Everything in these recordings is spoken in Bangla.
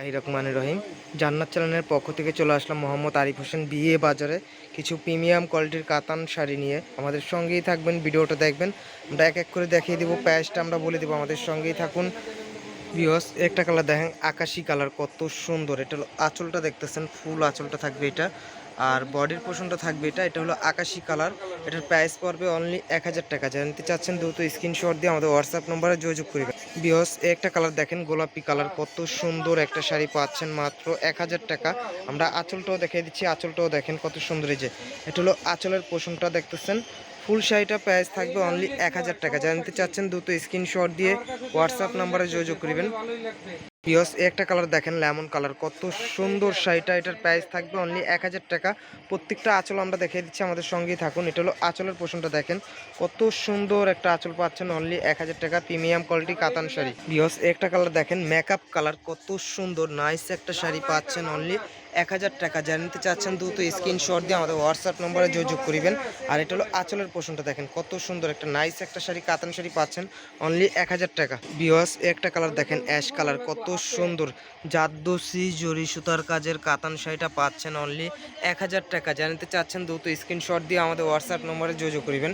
আহি রহমান রহিম। জান্নাত চালানের পক্ষ থেকে চলে আসলাম মোহাম্মদ আরিফ হোসেন বিয়ে বাজারে। কিছু প্রিমিয়াম কোয়ালিটির কাতান শাড়ি নিয়ে আমাদের সঙ্গেই থাকবেন, ভিডিওটা দেখবেন। আমরা এক এক করে দেখিয়ে দিব, প্রাইসটা আমরা বলে দেবো। আমাদের সঙ্গেই থাকুন। বিহস একটা কালার দেখেন, আকাশি কালার, কত সুন্দর। এটা আঁচলটা দেখতেছেন, ফুল আঁচলটা থাকবে এটা। আর বডির পোষণটা থাকবে এটা এটা হলো আকাশি কালার। এটার প্রাইস পড়বে অনলি এক হাজার টাকা। জানতে চাচ্ছেন দ্রুত স্ক্রিনশট দিয়ে আমাদের হোয়াটসঅ্যাপ নম্বরে যোগাযোগ করবেন বিয়স একটা কালার দেখেন, গোলাপি কালার, কত সুন্দর একটা শাড়ি পাচ্ছেন মাত্র এক হাজার টাকা। আমরা আঁচলটাও দেখিয়ে দিচ্ছি, আঁচলটাও দেখেন কত সুন্দর এই যে। এটা হলো আঁচলের পোষণটা দেখতেছেন। ফুল শাড়িটা প্রাইস থাকবে অনলি এক হাজার টাকা। জানতে চাচ্ছেন দ্রুত স্ক্রিনশট দিয়ে হোয়াটসঅ্যাপ নাম্বারে যোগাযোগ করবেন পিওস একটা কালার দেখেন লেমন কালার কত সুন্দর শাড়িটা, এটার প্রাইস থাকবে অনলি এক হাজার টাকা। প্রত্যেকটা আঁচল আমরা দেখিয়ে দিচ্ছি, আমাদের সঙ্গেই থাকুন। এটা হলো আঁচলের পোষণটা দেখেন। কত সুন্দর একটা আঁচল পাচ্ছেন অনলি এক হাজার টাকা, প্রিমিয়াম কোয়ালিটি কাতান শাড়ি। পিওস একটা কালার দেখেন মেকআপ কালার কত সুন্দর নাইস একটা শাড়ি পাচ্ছেন অনলি এক হাজার টাকা। জানতে চাচ্ছেন, দ্রুত স্ক্রিনশট দিয়ে আমাদের হোয়াটসঅ্যাপ নম্বরে যোগাযোগ করিবেন। আর এটা হলো আঁচলের পোষণটা দেখেন, কত সুন্দর একটা নাইস একটা শাড়ি, কাতান শাড়ি পাচ্ছেন। অনলি এক হাজার টাকা। বিওয়াস একটা কালার দেখেন অ্যাশ কালার কত সুন্দর। জাদ্দসি জরি সুতার কাজের কাতান শাড়িটা পাচ্ছেন অনলি এক হাজার টাকা। জানতে চাচ্ছেন, দ্রুত স্ক্রিনশট দিয়ে আমাদের হোয়াটসঅ্যাপ নম্বরে যোগাযোগ করিবেন।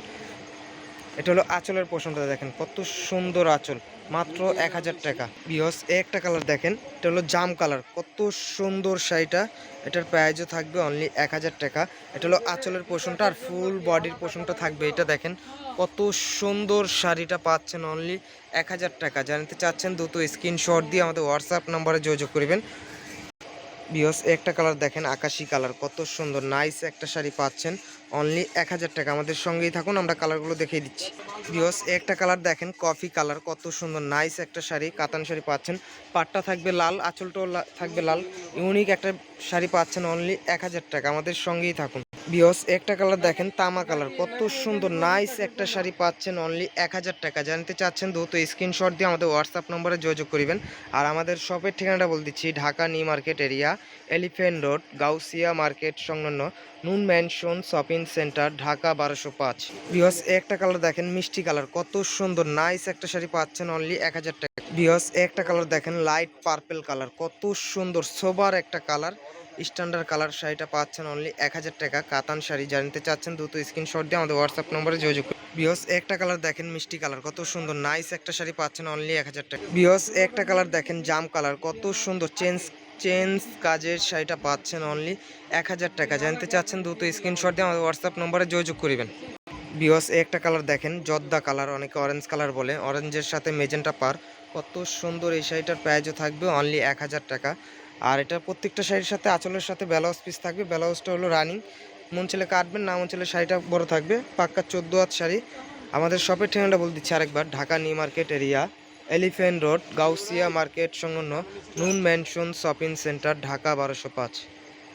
এটা হলো আঁচলের পোষণটা দেখেন, কত সুন্দর আঁচল। মাত্র এক হাজার টাকা। বিহস একটা কালার দেখেন, এটা হলো জাম কালার কত সুন্দর শাড়িটা। এটার প্রাইজও থাকবে অনলি এক হাজার টাকা। এটা হলো আঁচলের পোষণটা আর ফুল বডির পোষণটা থাকবে। এটা দেখেন, কত সুন্দর শাড়িটা পাচ্ছেন অনলি এক হাজার টাকা। জানতে চাচ্ছেন, দ্রুত স্ক্রিনশট দিয়ে আমাদের হোয়াটসঅ্যাপ নাম্বারে যোগাযোগ করবেন। বিয়স একটা কালার দেখেন, আকাশি কালার। কত সুন্দর নাইস একটা শাড়ি পাচ্ছেন। অনলি এক হাজার টাকা। আমাদের সঙ্গেই থাকুন, আমরা কালারগুলো দেখিয়ে দিচ্ছি। বিহস একটা কালার দেখেন কফি কালার। কত সুন্দর নাইস একটা শাড়ি, কাতান শাড়ি পাচ্ছেন। পাটটা থাকবে লাল, আঁচলটাও থাকবে লাল। ইউনিক একটা শাড়ি পাচ্ছেন অনলি এক হাজার টাকা। আমাদের সঙ্গেই থাকুন। বিয়স একটা কালার দেখেন, তামা কালার কত সুন্দর নাইস একটা শাড়ি পাচ্ছেন অনলি এক হাজার টাকা। জানতে চাচ্ছেন দ্রুত স্ক্রিনশট দিয়ে আমাদের হোয়াটসঅ্যাপ নম্বরে যোগাযোগ করবেন। আর আমাদের শপের ঠিকানাটা বলে দিচ্ছি, Dhaka new market area elephant road Gausia market সংলগ্ন নুন ম্যানশন শপিং সেন্টার ঢাকা বারোশো পাঁচ। বিহস একটা কালার দেখেন, মিষ্টি কালার কত সুন্দর নাইস একটা শাড়ি পাচ্ছেন অনলি এক হাজার টাকা। বিহস একটা কালার দেখেন লাইট পার্পেল কালার কত সুন্দর সোবার একটা কালার স্ট্যান্ডার্ড কালার শাড়িটা পাচ্ছেন অনলি এক হাজার টাকা। কাতান শাড়ি জানতে চাচ্ছেন দ্রুত স্ক্রিনশট দিয়ে আমাদের হোয়াটসঅ্যাপ নম্বরে যোগাযোগ। বিহস একটা কালার দেখেন, মিষ্টি কালার, কত সুন্দর নাইস একটা শাড়ি পাচ্ছেন অনলি এক হাজার টাকা। বিহস একটা কালার দেখেন, জাম কালার, কত সুন্দর চেঞ্জ চেঞ্জ কাজের শাড়িটা পাচ্ছেন অনলি এক হাজার টাকা। জানতে চাচ্ছেন দ্রুত স্ক্রিনশট দিয়ে আমাদের হোয়াটসঅ্যাপ নম্বরে যোগাযোগ করবেন। বিহস একটা কালার দেখেন, জর্দা কালার, অনেকে অরেঞ্জ কালার বলে অরেঞ্জের সাথে মেজেন্টা পার। কত সুন্দর এই শাড়িটার প্রাইজও থাকবে অনলি এক হাজার টাকা। আর এটা প্রত্যেকটা শাড়ির সাথে, আঁচলের সাথে ব্লাউজ পিস থাকবে। ব্লাউজটা হলো রানিং মন ছেলে কাটবেন, না মন ছেলে শাড়িটা বড় থাকবে। পাক্কা চোদ্দ হাত শাড়ি। আমাদের শপের ঠিকানাটা বলে দিচ্ছি আরেকবার। Dhaka new market area elephant road Gausia market সংলগ্ন নুন ম্যানশন শপিং সেন্টার, ঢাকা বারোশো পাঁচ।